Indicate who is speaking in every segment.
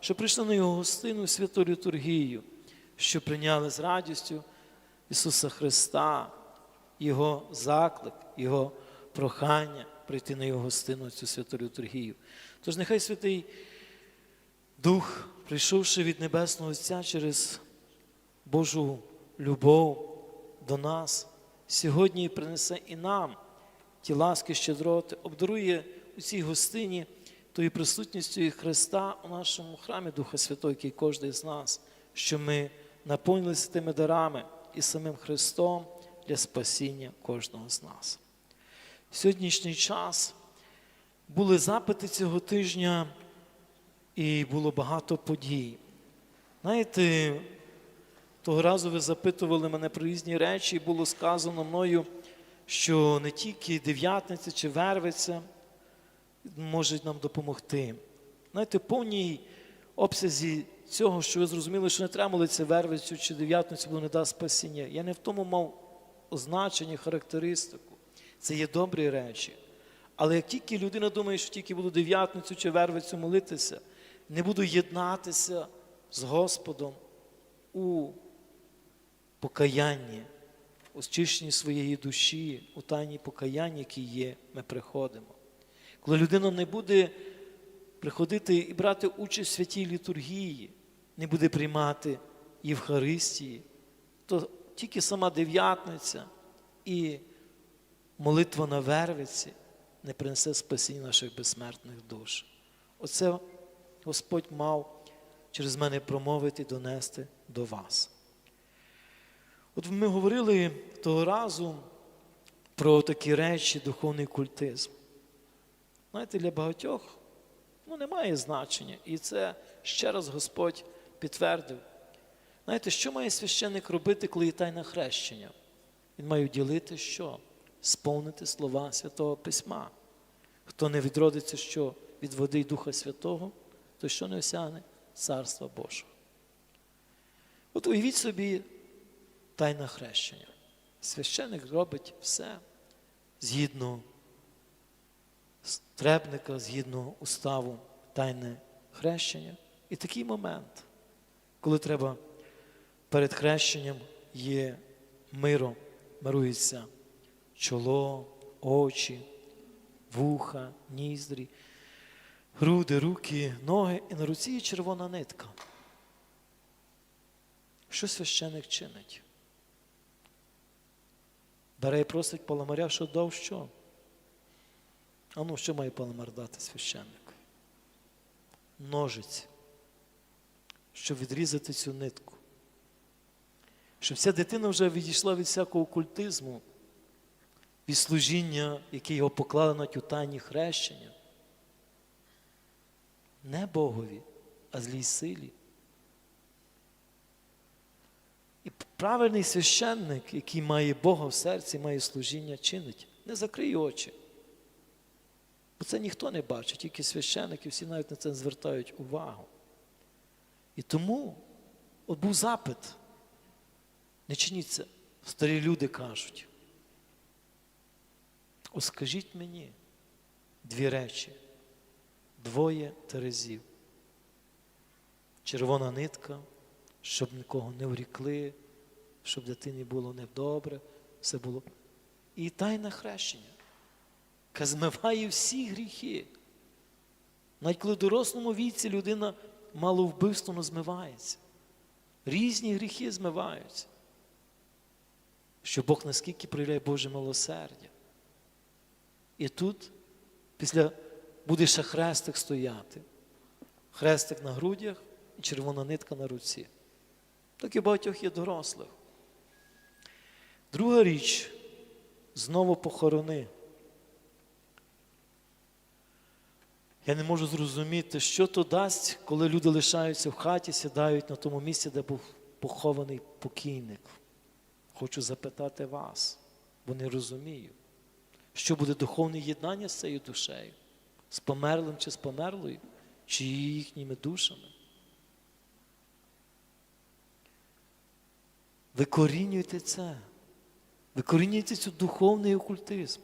Speaker 1: що прийшли на його гостину святу літургію, що прийняли з радістю Ісуса Христа, Його заклик, Його прохання прийти на Його гостину цю святу літургію. Тож нехай Святий Дух, прийшовши від Небесного Отця через Божу любов до нас, сьогодні принесе і нам ті ласки щедроти, обдарує у цій гостині тою присутністю і Христа у нашому храмі Духа Святого, який кожен з нас, що ми наповнилися тими дарами і самим Христом для спасіння кожного з нас. В сьогоднішній час були запити цього тижня, і було багато подій. Знаєте, того разу ви запитували мене про різні речі, і було сказано мною, що не тільки дев'ятниця чи вервиця можуть нам допомогти. Знаєте, в повній обсязі цього, що ви зрозуміли, що не треба молитися вервицю чи дев'ятницю, бо не дасть спасіння. Я не в тому мав означення, характеристику. Це є добрі речі. Але як тільки людина думає, що тільки буду дев'ятницю чи вервицю молитися, не буду єднатися з Господом у покаянні, очищенні своєї душі, у тайні покаяння, які є, ми приходимо. Коли людина не буде приходити і брати участь в святій літургії, не буде приймати Євхаристії, то тільки сама дев'ятниця і молитва на вервиці не принесе спасіння наших безсмертних душ. Оце Господь мав через мене промовити і донести до вас. От ми говорили того разу про такі речі, духовний культизм. Знаєте, для багатьох ну, немає значення. І це ще раз Господь підтвердив. Знаєте, що має священник робити, коли є тайне хрещення? Він має ділити що? Сповнити слова Святого Письма. Хто не відродиться що від води й Духа Святого, то що не осягне Царства Божого. От уявіть собі тайне хрещення. Священник робить все згідно требника, згідно уставу тайне хрещення. І такий момент, коли треба перед хрещенням є миро, мирується чоло, очі, вуха, ніздрі, груди, руки, ноги, і на руці є червона нитка. Що священик чинить? Бере і просить паламаря, що дав що? А ну, що має паламар дати священник? Ножиць, щоб відрізати цю нитку. Щоб ця дитина вже відійшла від всякого культизму, від служіння, яке його покладено у тайні хрещення. Не Богові, а злій силі. І правильний священник, який має Бога в серці, має служіння, чинить. Не закрий очі. Бо це ніхто не бачить, тільки священники, всі навіть на це звертають увагу. І тому от був запит. Не чиніть це. Старі люди кажуть. От скажіть мені дві речі, двоє терезів. Червона нитка, щоб нікого не врікли, щоб дитині було недобре, все було. І тайне хрещення яка змиває всі гріхи. Навіть коли в дорослому віці людина мало вбивственно змивається. Різні гріхи змиваються. Що Бог наскільки проявляє Боже милосердя. І тут після буде ще хрестик стояти. Хрестик на грудях і червона нитка на руці. Так і багатьох є дорослих. Друга річ знову похорони. Я не можу зрозуміти, що то дасть, коли люди лишаються в хаті, сідають на тому місці, де був похований покійник. Хочу запитати вас, бо не розумію, що буде духовне єднання з цією душею, з померлим чи з померлою, чи їхніми душами. Викорінюйте це, викорінюйте цю духовний окультизм.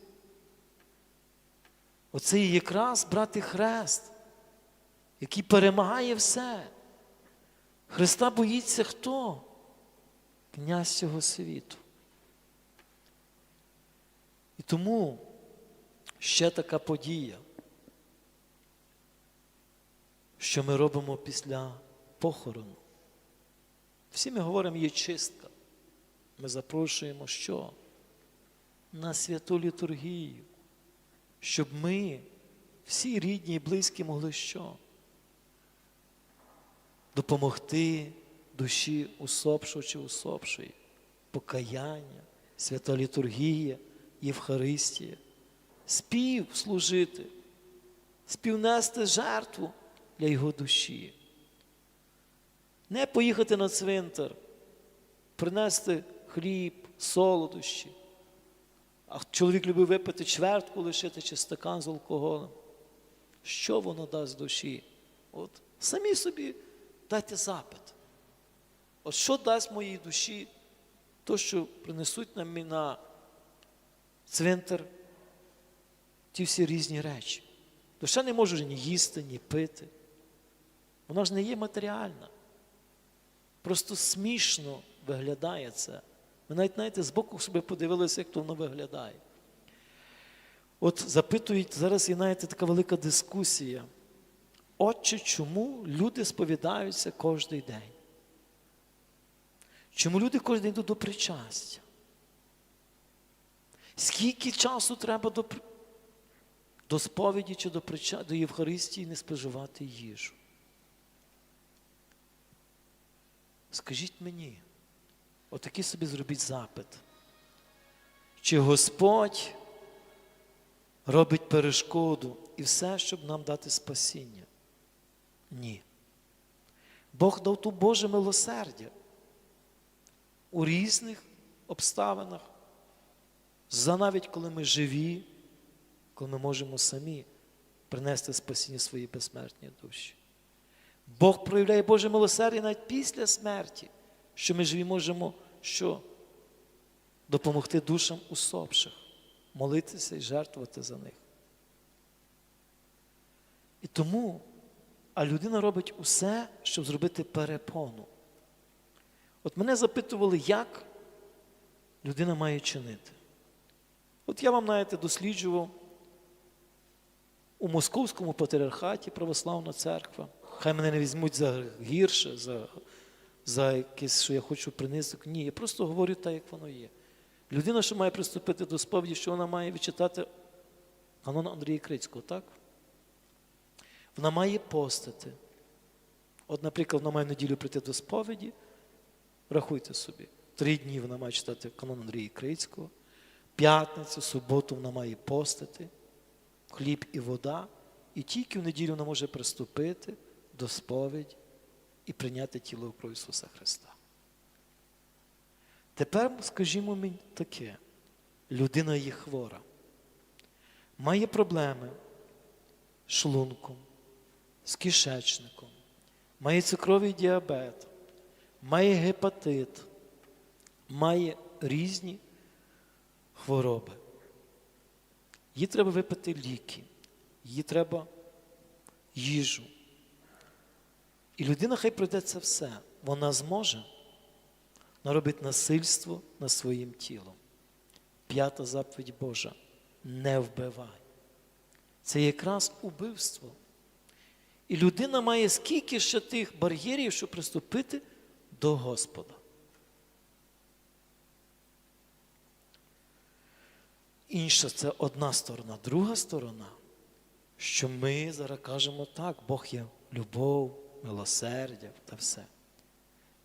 Speaker 1: Оце і якраз брати хрест, який перемагає все. Христа боїться хто? Князь цього світу. І тому ще така подія, що ми робимо після похорону. Всі ми говоримо, є чистка. Ми запрошуємо що? На святу літургію, щоб ми, всі рідні і близькі, могли що? Допомогти душі усопшого чи усопшої, покаяння, свята літургія, Євхаристія, спів служити, співнести жертву для його душі. Не поїхати на цвинтар, принести хліб, солодощі. А чоловік любив випити чвертку лишити чи стакан з алкоголем. Що воно дасть душі? От самі собі дайте запит. От що дасть моїй душі, то, що принесуть нам на цвинтар ті всі різні речі. Душа не може ні їсти, ні пити. Вона ж не є матеріальна. Просто смішно виглядає це. Ви навіть знаєте, збоку собі подивилися, як то воно виглядає. От запитують, зараз є знаєте, така велика дискусія. Отче, чому люди сповідаються кожен день? Чому люди кожен день йдуть до причастя? Скільки часу треба до, до сповіді чи до, прича... до Євхаристії не споживати їжу? Скажіть мені, отакий собі зробіть запит. Чи Господь робить перешкоду і все, щоб нам дати спасіння? Ні. Бог дав ту Боже милосердя у різних обставинах, за навіть коли ми живі, коли ми можемо самі принести спасіння своїй безсмертній душі. Бог проявляє Боже милосердя навіть після смерті, що ми живі можемо що? допомогти душам усопших, молитися і жертвувати за них. І тому, а людина робить усе, щоб зробити перепону. От мене запитували, як людина має чинити. От я вам, знаєте, досліджував у Московському патріархаті Православна церква. Хай мене не візьмуть за гірше, за, за якесь, що я хочу принести. Ні, я просто говорю так, як воно є. Людина, що має приступити до сповіді, що вона має відчитати канон Андрія Крицького, так? Вона має постати. От, наприклад, вона має неділю прийти до сповіді. Рахуйте собі, три дні вона має читати канон Андрія Крицького, п'ятницю, суботу вона має постати, хліб і вода, і тільки в неділю вона може приступити до сповіді і прийняти тіло кров Ісуса Христа. Тепер скажімо мені таке: людина є хвора, має проблеми з шлунком, з кишечником, має цукровий діабет, має гепатит, має різні хвороби. Їй треба випити ліки, їй треба їжу. І людина хай пройде це все. Вона зможе робить насильство над своїм тілом. П'ята заповідь Божа не вбивай. Це якраз убивство. І людина має скільки ще тих бар'єрів, щоб приступити до Господа. Інша це одна сторона. Друга сторона, що ми зараз кажемо так, Бог є любов, милосердя та все.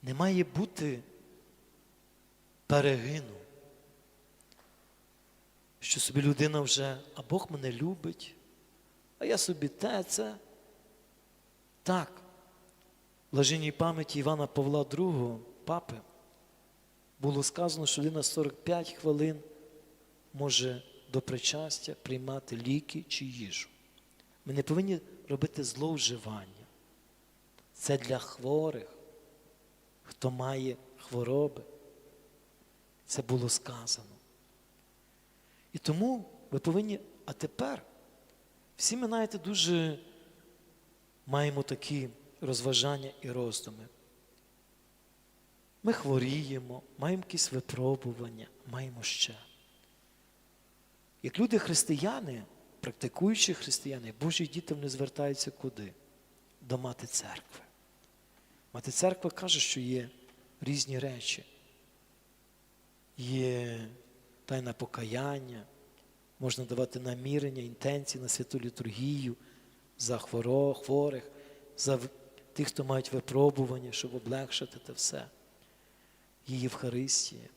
Speaker 1: Не має бути перегину, що собі людина вже, а Бог мене любить, а я собі те, це. Так, в блаженній пам'яті Івана Павла II, папи, було сказано, що людина 45 хвилин може до причастя приймати ліки чи їжу. Ми не повинні робити зловживання. Це для хворих, хто має хвороби. Це було сказано. І тому ви повинні, а тепер всі ми знаєте дуже маємо такі розважання і роздуми. Ми хворіємо, маємо якісь випробування, маємо ще. Як люди християни, практикуючі християни, Божі діти вони звертаються куди? До мати церкви. Мати церква каже, що є різні речі. Є тайна покаяння, можна давати намірення, інтенції на святу літургію за хворих, за тих, хто мають випробування, щоб облегшити те все. Є Євхаристія,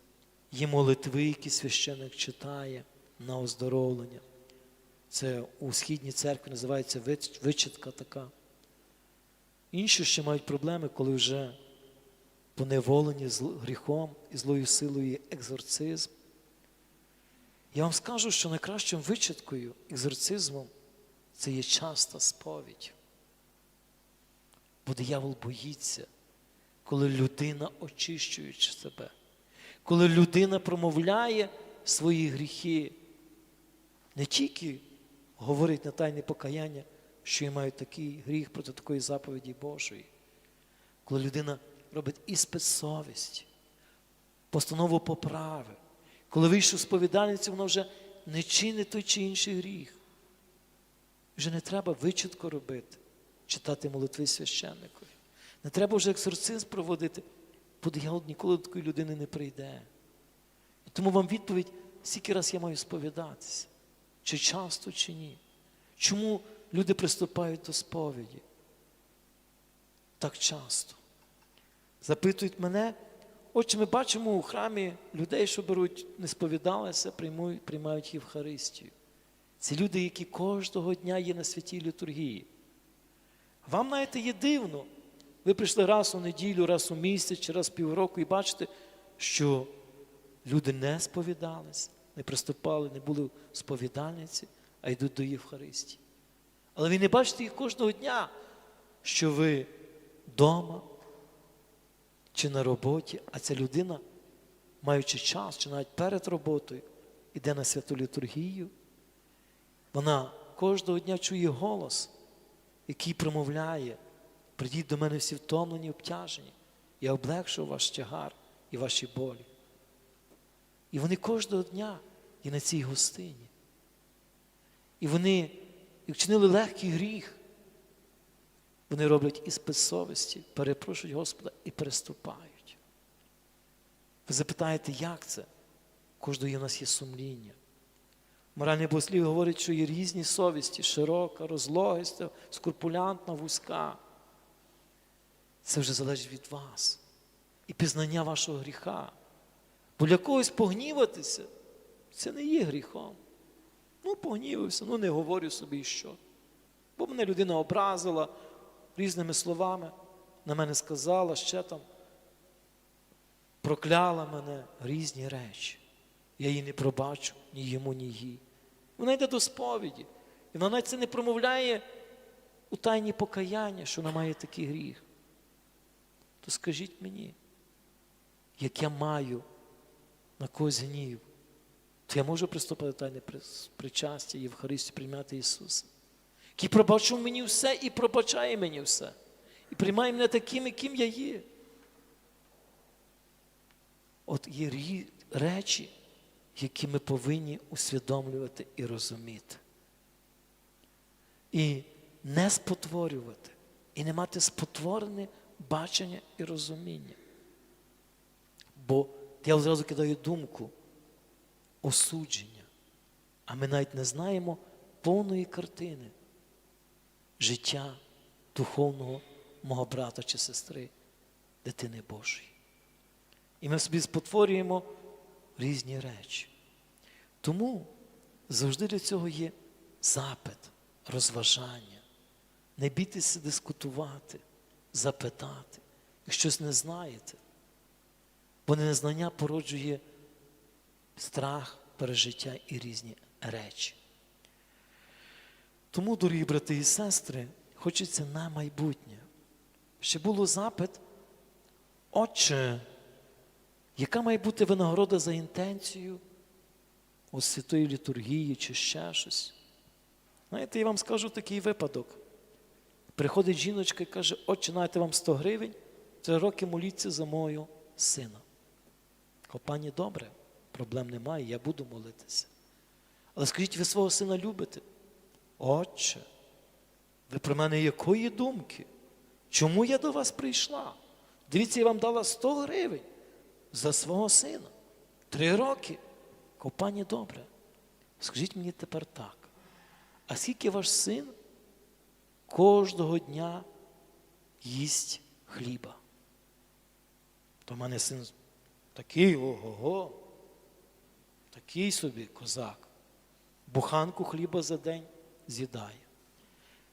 Speaker 1: є молитви, які священик читає на оздоровлення. Це у східній церкві називається вич- вичитка така. Інші ще мають проблеми, коли вже поневолені зл- гріхом і злою силою екзорцизм. Я вам скажу, що найкращим вичиткою, екзорцизмом це є часта сповідь. Бо диявол боїться, коли людина очищуючи себе, коли людина промовляє свої гріхи, не тільки говорить на тайне покаяння, що я маю такий гріх проти такої заповіді Божої, коли людина робить іспит совісті, постанову поправи, коли вийшов з повідальниці, вона вже не чинить той чи інший гріх. Вже не треба вичітко робити, читати молитви священникові. Не треба вже екзорцизм проводити, бо диявол ніколи до такої людини не прийде. І тому вам відповідь, скільки раз я маю сповідатися, чи часто, чи ні. Чому люди приступають до сповіді? Так часто. Запитують мене, отже, ми бачимо у храмі людей, що беруть, не сповідалися, приймають, приймають Євхаристію. Це люди, які кожного дня є на святій літургії. Вам, знаєте, є дивно. Ви прийшли раз у неділю, раз у місяць, чи раз півроку і бачите, що люди не сповідались, не приступали, не були в сповідальниці, а йдуть до Євхаристії. Але ви не бачите їх кожного дня, що ви вдома чи на роботі, а ця людина, маючи час, чи навіть перед роботою, іде на святу літургію. Вона кожного дня чує голос, який промовляє: прийдіть до мене всі втомлені, обтяжені. Я облегшу ваш тягар і ваші болі. І вони кожного дня є на цій гостині. І вони, як вчинили легкий гріх, вони роблять із совісті, перепрошують Господа і переступають. Ви запитаєте, як це? Кожного є в нас є сумління. Моральний богослів говорить, що є різні совісті, широка, розлогиста, скрупулянтна, вузька. Це вже залежить від вас і пізнання вашого гріха. Бо для когось погніватися це не є гріхом. Ну, погнівався, ну не говорю собі що. Бо мене людина образила різними словами, на мене сказала, ще там прокляла мене різні речі. Я її не пробачу ні йому, ні їй. Вона йде до сповіді. І вона навіть це не промовляє у тайні покаяння, що вона має такий гріх. То скажіть мені, як я маю на когось гнів, то я можу приступати до тайне причастя, Євхаристію, приймати Ісуса, який пробачив мені все і пробачає мені все. І приймає мене таким, яким я є. От є речі, які ми повинні усвідомлювати і розуміти. І не спотворювати, і не мати спотворене бачення і розуміння. Бо я одразу кидаю думку осудження, а ми навіть не знаємо повної картини життя духовного мого брата чи сестри, дитини Божої. І ми собі спотворюємо різні речі. Тому завжди для цього є запит, розважання. Не бійтеся дискутувати, запитати, як щось не знаєте. Бо незнання породжує страх, пережиття і різні речі. Тому, дорогі брати і сестри, хочеться на майбутнє. Ще було запит, Отче, яка має бути винагорода за інтенцію у святої літургії чи ще щось? Знаєте, я вам скажу такий випадок. Приходить жіночка і каже, отче, знаєте вам 100 гривень, три роки моліться за мого сина. О, пані, добре, проблем немає, я буду молитися. Але скажіть, ви свого сина любите? Отче, ви про мене якої думки? Чому я до вас прийшла? Дивіться, я вам дала 100 гривень за свого сина. Три роки. Копані добре. Скажіть мені тепер так. А скільки ваш син кожного дня їсть хліба? То в мене син такий ого-го, такий собі козак. Буханку хліба за день з'їдає.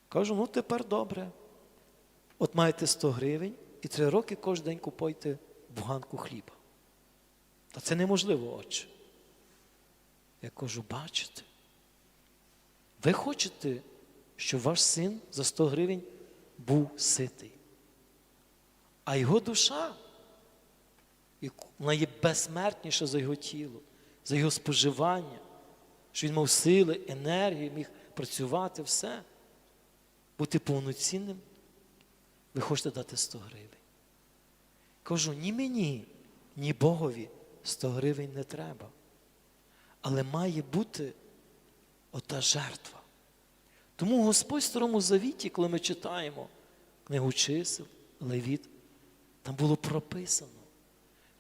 Speaker 1: Кажу, ну тепер добре. От маєте 100 гривень і три роки кожен день купуйте буханку хліба. Та це неможливо, отче. Я кажу, бачите, ви хочете, щоб ваш син за 100 гривень був ситий. А його душа, вона є за його тіло, за його споживання, що він мав сили, енергію, міг працювати, все, бути повноцінним. Ви хочете дати 100 гривень. Кажу, ні мені, ні Богові 100 гривень не треба. Але має бути ота жертва. Тому Господь в Старому Завіті, коли ми читаємо книгу чисел, Левіт, там було прописано.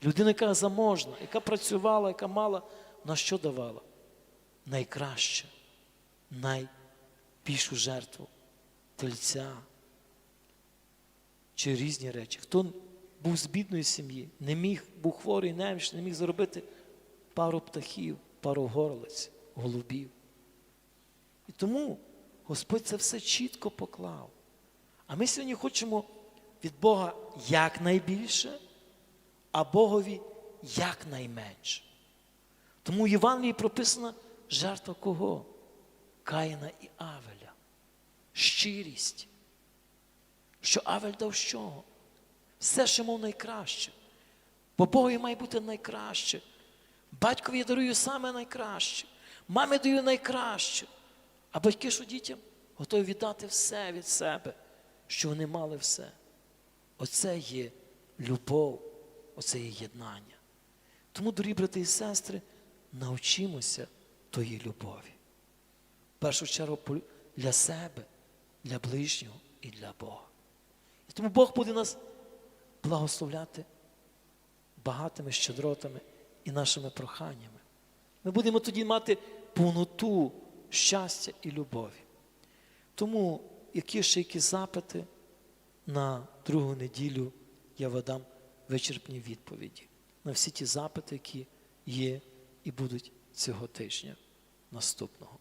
Speaker 1: Людина, яка заможна, яка працювала, яка мала, на що давала? Найкраще, найбільшу жертву тельця чи різні речі. Хто був з бідної сім'ї, не міг, був хворий, неміч, не міг заробити пару птахів, пару горлиць, голубів. І тому Господь це все чітко поклав. А ми сьогодні хочемо від Бога якнайбільше, а Богові якнайменше. Тому в Євангелії прописана жертва кого? Каїна і Авеля. Щирість. Що Авель дав чого? Все, що мав найкраще. Бо Богові має бути найкраще. Батькові я дарую саме найкраще. Мамі даю найкраще. А батьки, що дітям, готові віддати все від себе, що вони мали все. Оце є любов, оце є єднання. Тому, дорогі брати і сестри, навчимося тої любові. В першу чергу для себе, для ближнього і для Бога. І тому Бог буде нас благословляти багатими щедротами і нашими проханнями. Ми будемо тоді мати повноту щастя і любові. Тому, які ще які запити на другу неділю я вам дам вичерпні відповіді на всі ті запити, які є і будуть цього тижня наступного.